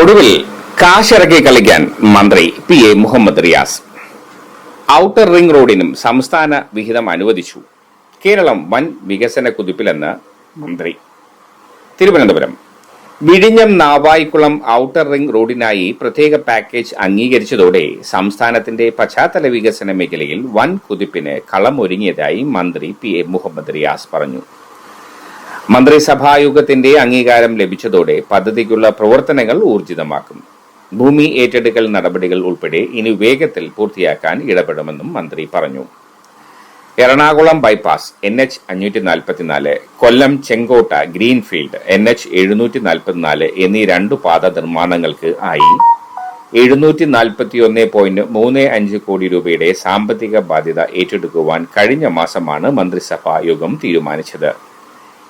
ഒടുവിൽ കാശിറക്കി കളിക്കാൻ മന്ത്രി P A Muhammad Riyas. Outer ring റോഡിനും സംസ്ഥാന വിഹിതം അനുവദിച്ചു. കേരളം വൻ വികസന കുതിപ്പിലെന്ന് മന്ത്രി. തിരുവനന്തപുരം. വിഴിഞ്ഞം നാവായിക്കുളം ഔട്ടർ റിംഗ് റോഡിനായി പ്രത്യേക പാക്കേജ് അംഗീകരിച്ചതോടെ സംസ്ഥാനത്തിന്റെ പശ്ചാത്തല വികസന മേഖലയിൽ വൻ കുതിപ്പിന് കളമൊരുങ്ങിയതായി മന്ത്രി പി എ മുഹമ്മദ് റിയാസ് പറഞ്ഞു. മന്ത്രിസഭായോഗത്തിന്റെ അംഗീകാരം ലഭിച്ചതോടെ പദ്ധതിക്കുള്ള പ്രവർത്തനങ്ങൾ ഊർജിതമാക്കും. ഭൂമി ഏറ്റെടുക്കൽ നടപടികൾ ഉൾപ്പെടെ ഇനി വേഗത്തിൽ പൂർത്തിയാക്കാൻ ഇടപെടുമെന്നും മന്ത്രി പറഞ്ഞു. എറണാകുളം ബൈപ്പാസ് എൻ എച്ച് അഞ്ഞൂറ്റി നാൽപ്പത്തിനാല് Kollam Chenkotta greenfield N H എഴുന്നൂറ്റി നാൽപ്പത്തിനാല് എന്നീ രണ്ടു പാത നിർമ്മാണങ്ങൾക്ക് ആയി എഴുന്നൂറ്റി നാൽപ്പത്തിയൊന്ന് പോയിന്റ് മൂന്ന് അഞ്ച് കോടി രൂപയുടെ സാമ്പത്തിക ബാധ്യത ഏറ്റെടുക്കുവാൻ കഴിഞ്ഞ മാസമാണ് മന്ത്രിസഭാ യോഗം തീരുമാനിച്ചത്.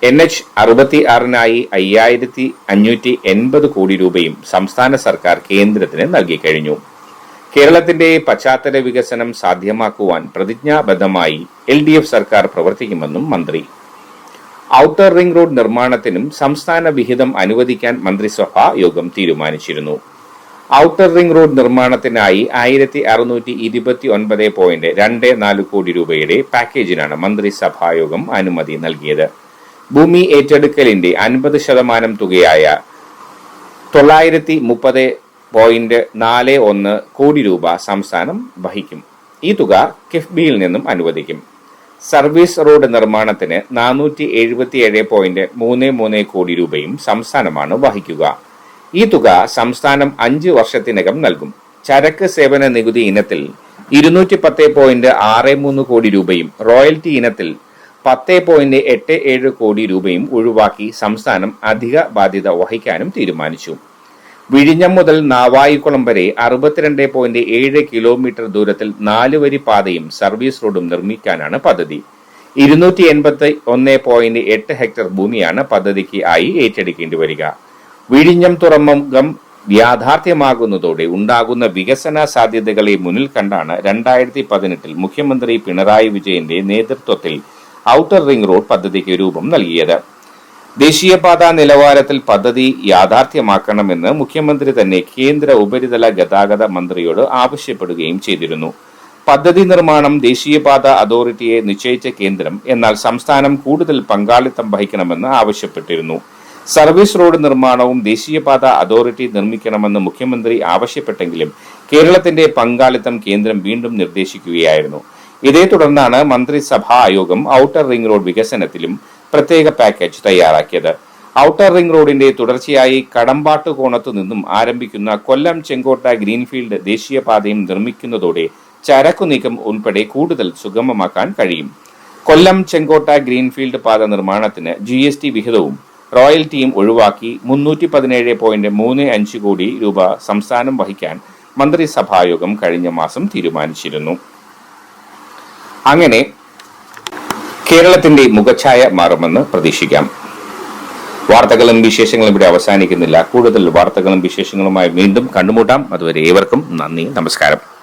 എൻ എച്ച് അറുപത്തി ആറിനായി അയ്യായിരത്തി അഞ്ഞൂറ്റി എൺപത് കോടി രൂപയും സംസ്ഥാന സർക്കാർ കേന്ദ്രത്തിന് നൽകി കഴിഞ്ഞു. കേരളത്തിന്റെ പശ്ചാത്തല വികസനം സാധ്യമാക്കുവാൻ പ്രതിജ്ഞാബദ്ധമായി എൽ ഡി എഫ് സർക്കാർ പ്രവർത്തിക്കുമെന്നും മന്ത്രി. ഔട്ടർ റിംഗ് റോഡ് നിർമ്മാണത്തിനും സംസ്ഥാന വിഹിതം അനുവദിക്കാൻ മന്ത്രിസഭാ യോഗം തീരുമാനിച്ചിരുന്നു. ഔട്ടർ റിംഗ് റോഡ് നിർമ്മാണത്തിനായി ആയിരത്തി അറുന്നൂറ്റി ഇരുപത്തി ഒൻപത് പോയിന്റ് രണ്ട് നാല് കോടി രൂപയുടെ പാക്കേജിനാണ് മന്ത്രിസഭായോഗം അനുമതി നൽകിയത്. ഭൂമി ഏറ്റെടുക്കലിന്റെ അൻപത് ശതമാനം തുകയായ തൊള്ളായിരത്തി മുപ്പത് പോയിന്റ് നാല് ഒന്ന് കോടി രൂപ സംസ്ഥാനം വഹിക്കും. ഈ തുക കിഫ്ബിയിൽ നിന്നും അനുവദിക്കും. സർവീസ് റോഡ് നിർമ്മാണത്തിന് നാനൂറ്റി എഴുപത്തിയേഴ് പോയിന്റ് മൂന്ന് മൂന്ന് കോടി രൂപയും സംസ്ഥാനമാണ് വഹിക്കുക. ഈ തുക സംസ്ഥാനം അഞ്ച് വർഷത്തിനകം നൽകും. ചരക്ക് സേവന നികുതി ഇനത്തിൽ ഇരുന്നൂറ്റി പത്ത് പോയിന്റ് ആറ് മൂന്ന് കോടി രൂപയും റോയൽറ്റി ഇനത്തിൽ പത്ത് പോയിന്റ് എട്ട് ഏഴ് കോടി രൂപയും ഒഴിവാക്കി സംസ്ഥാനം അധിക ബാധ്യത വഹിക്കാനും തീരുമാനിച്ചു. വിഴിഞ്ഞം മുതൽ നാവായിക്കുളം വരെ അറുപത്തിരണ്ട് പോയിന്റ് ഏഴ് കിലോമീറ്റർ ദൂരത്തിൽ നാല് വരി പാതയും സർവീസ് റോഡും നിർമ്മിക്കാനാണ് പദ്ധതി. ഇരുന്നൂറ്റി എൺപത്തി ഒന്ന് പോയിന്റ് എട്ട് ഹെക്ടർ ഭൂമിയാണ് പദ്ധതിക്ക് ആയി ഏറ്റെടുക്കേണ്ടി വരിക. വിഴിഞ്ഞം തുറമുഖം യാഥാർത്ഥ്യമാകുന്നതോടെ ഉണ്ടാകുന്ന വികസന സാധ്യതകളെ മുന്നിൽ കണ്ടാണ് രണ്ടായിരത്തി പതിനെട്ടിൽ മുഖ്യമന്ത്രി പിണറായി വിജയന്റെ നേതൃത്വത്തിൽ ഔട്ടർ റിംഗ് റോഡ് പദ്ധതിക്ക് രൂപം നൽകിയത്. ദേശീയപാത നിലവാരത്തിൽ പദ്ധതി യാഥാർത്ഥ്യമാക്കണമെന്ന് മുഖ്യമന്ത്രി തന്നെ കേന്ദ്ര ഉപരിതല ഗതാഗത മന്ത്രിയോട് ആവശ്യപ്പെടുകയും ചെയ്തിരുന്നു. പദ്ധതി നിർമ്മാണം ദേശീയപാത അതോറിറ്റിയെ നിശ്ചയിച്ച കേന്ദ്രം എന്നാൽ സംസ്ഥാനം കൂടുതൽ പങ്കാളിത്തം വഹിക്കണമെന്ന് ആവശ്യപ്പെട്ടിരുന്നു. സർവീസ് റോഡ് നിർമ്മാണവും ദേശീയപാത അതോറിറ്റി നിർമ്മിക്കണമെന്ന് മുഖ്യമന്ത്രി ആവശ്യപ്പെട്ടെങ്കിലും കേരളത്തിന്റെ പങ്കാളിത്തം കേന്ദ്രം വീണ്ടും നിർദ്ദേശിക്കുകയായിരുന്നു. ഇതേ തുടർന്നാണ് മന്ത്രിസഭാ ആയോഗം ഔട്ടർ റിംഗ് റോഡ് വികസനത്തിലും പ്രത്യേക പാക്കേജ് തയ്യാറാക്കിയത്. ഔട്ടർ റിംഗ് റോഡിന്റെ തുടർച്ചയായി കടമ്പാട്ട് കോണത്തു നിന്നും ആരംഭിക്കുന്ന കൊല്ലം ചെങ്കോട്ട ഗ്രീൻഫീൽഡ് ദേശീയപാതയും നിർമ്മിക്കുന്നതോടെ ചരക്കു നീക്കം ഉൾപ്പെടെ കൂടുതൽ സുഗമമാക്കാൻ കഴിയും. കൊല്ലം ചെങ്കോട്ട ഗ്രീൻഫീൽഡ് പാത നിർമ്മാണത്തിന് ജി എസ് ടി വിഹിതവും റോയൽറ്റിയും ഒഴിവാക്കി മുന്നൂറ്റി പതിനേഴ് പോയിന്റ് മൂന്ന് അഞ്ച് കോടി രൂപ സംസ്ഥാനം വഹിക്കാൻ മന്ത്രിസഭായോഗം കഴിഞ്ഞ മാസം തീരുമാനിച്ചിരുന്നു. അങ്ങനെ കേരളത്തിന്റെ മുഖഛായ മാറുമെന്ന് പ്രതീക്ഷിക്കാം. വാർത്തകളും വിശേഷങ്ങളും ഇവിടെ അവസാനിക്കുന്നില്ല. കൂടുതൽ വാർത്തകളും വിശേഷങ്ങളുമായി വീണ്ടും കണ്ടുമുട്ടാം. അതുവരെ ഏവർക്കും നന്ദി നമസ്കാരം.